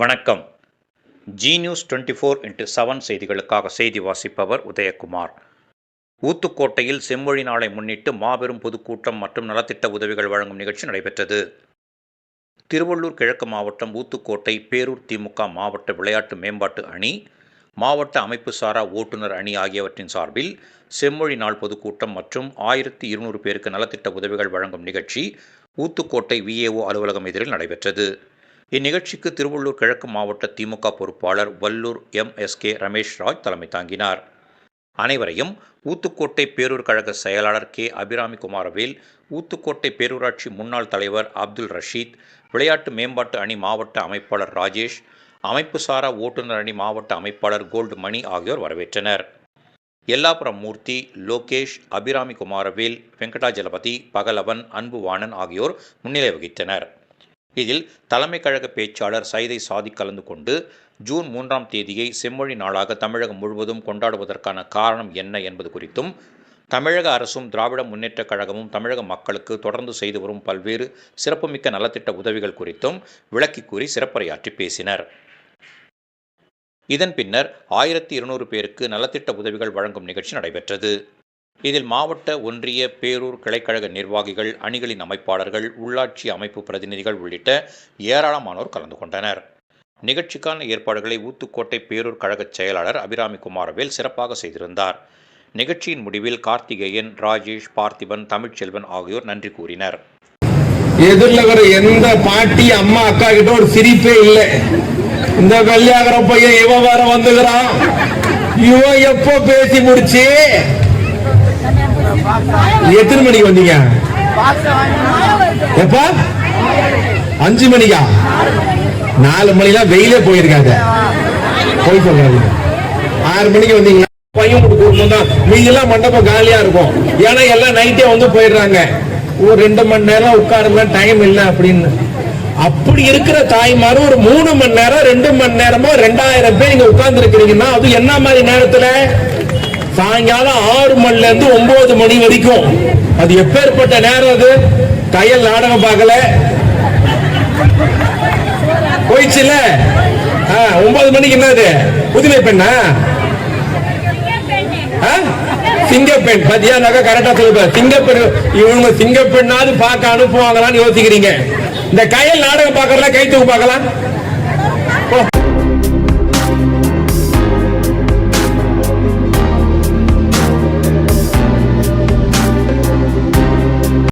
வணக்கம். Zee news twenty four into seven செய்திகளுக்காக செய்தி வாசிப்பவர் உதயகுமார். ஊத்துக்கோட்டையில் செம்மொழி நாளை முன்னிட்டு மாபெரும் பொதுக்கூட்டம் மற்றும் நலத்திட்ட உதவிகள் வழங்கும் நிகழ்ச்சி நடைபெற்றது. திருவள்ளூர் கிழக்கு மாவட்டம் ஊத்துக்கோட்டை பேரூர் திமுக மாவட்ட விளையாட்டு மேம்பாட்டு அணி மாவட்ட அமைப்பு சாரா ஓட்டுநர் அணி ஆகியவற்றின் சார்பில் செம்மொழி நாள் பொதுக்கூட்டம் மற்றும் ஆயிரத்தி இருநூறு பேருக்கு நலத்திட்ட உதவிகள் வழங்கும் நிகழ்ச்சி ஊத்துக்கோட்டை விஏஓ அலுவலகம் எதிரில் நடைபெற்றது. இந்நிகழ்ச்சிக்கு திருவள்ளூர் கிழக்கு மாவட்ட திமுக பொறுப்பாளர் Vallur M. S. K. Ramesh Raj தலைமை தாங்கினார். அனைவரையும் ஊத்துக்கோட்டை பேரூர் கழக செயலாளர் கே. அபிராமி குமாரவேல் ஊத்துக்கோட்டை பேரூராட்சி முன்னாள் தலைவர் அப்துல் ரஷீத் விளையாட்டு மேம்பாட்டு அணி மாவட்ட அமைப்பாளர் ராஜேஷ் அமைப்பு சாரா ஓட்டுநர் அணி மாவட்ட அமைப்பாளர் கோல்டு மணி ஆகியோர் வரவேற்றனர். எல்லாபுரம் மூர்த்தி லோகேஷ் அபிராமி குமாரவேல் வெங்கடாஜலபதி பகலவன் அன்புவாணன் ஆகியோர் முன்னிலை வகித்தனர். இதில் தலைமை கழக பேச்சாளர் சைதை சாதி கலந்து கொண்டு ஜூன் மூன்றாம் தேதியை செம்மொழி நாளாக தமிழகம் முழுவதும் கொண்டாடுவதற்கான காரணம் என்ன என்பது குறித்தும் தமிழக அரசும் திராவிட முன்னேற்றக் கழகமும் தமிழக மக்களுக்கு தொடர்ந்து செய்து வரும் பல்வேறு சிறப்புமிக்க நலத்திட்ட உதவிகள் குறித்தும் விளக்கி கூறி சிறப்புரையாற்றி பேசினர். இதன் பின்னர் ஆயிரத்தி இருநூறு பேருக்கு நலத்திட்ட உதவிகள் வழங்கும் நிகழ்ச்சி நடைபெற்றது. இதில் மாவட்ட ஒன்றிய பேரூர் கிளைக்கழக நிர்வாகிகள் அணிகளின் அமைப்பாளர்கள் உள்ளாட்சி அமைப்பு பிரதிநிதிகள் உள்ளிட்ட ஏராளமானோர் கலந்து கொண்டனர். நிகழ்ச்சிக்கான ஏற்பாடுகளை ஊத்துக்கோட்டை பேரூர் கழகச் செயலாளர் அபிராமி குமாரவேல் சிறப்பாக செய்திருந்தார். நிகழ்ச்சியின் முடிவில் கார்த்திகேயன் ராஜேஷ் பார்த்திபன் தமிழ்ச்செல்வன் ஆகியோர் நன்றி கூறினர். எதிரில் எந்த பாட்டி அம்மா அக்கா கிட்ட ஒரு சிரிப்பே இல்லை. இந்த வெள்ளையாகிற பையன் இவன் வேற வந்துகிறான். இவன் எப்போ பேசி முடிச்சு? எத்தனை மணிக்கு வந்தீங்க? எப்ப? அஞ்சு மணிக்கா? நாலு மணிலாம் வெயிலே போயிருக்காங்க போய் சொல்றாங்க. ஆறு மணிக்கு வந்தீங்களா? பையன் கொடுக்கணும் தான் மீதெல்லாம் மண்டபம் காலியா இருக்கும். ஏன்னா எல்லாம் நைட்டே வந்து போயிடுறாங்க. ஒரு ரெண்டு மணி நேரம் உட்காருங்க டைம் இல்லை அப்படின்னு. அப்படி இருக்கிற தாய்மார் ஒரு மூணு மணி நேரம் ரெண்டு மணி நேரமோ ரெண்டாயிரம் பேர் இங்க உட்கார்ந்து இருக்கிறீங்கன்னா அது என்ன மாதிரி நேரத்துல? சாயங்காலம் ஆறு மணில இருந்து ஒன்பது மணி வரைக்கும். அது எப்பேற்பட்ட நேரம் அது? கையல் நாடகம் பார்க்கல. போயிடுச்சுல? ஆ, ஒன்பது மணிக்கு என்னது புதுமை பெண்ணா? ஆ? சிங்கப்பெண் பத்தியா நகை கரெக்டா சொல்லுங்க சிங்கப்பெண் இவங்க சிங்கப்பெண்ணாவது பார்க்க அனுப்புவாங்களான்னு யோசிக்கிறீங்க. இந்த கையல் நாடகம் பார்க்கறதா கை தூக்கு பார்க்கலாம்.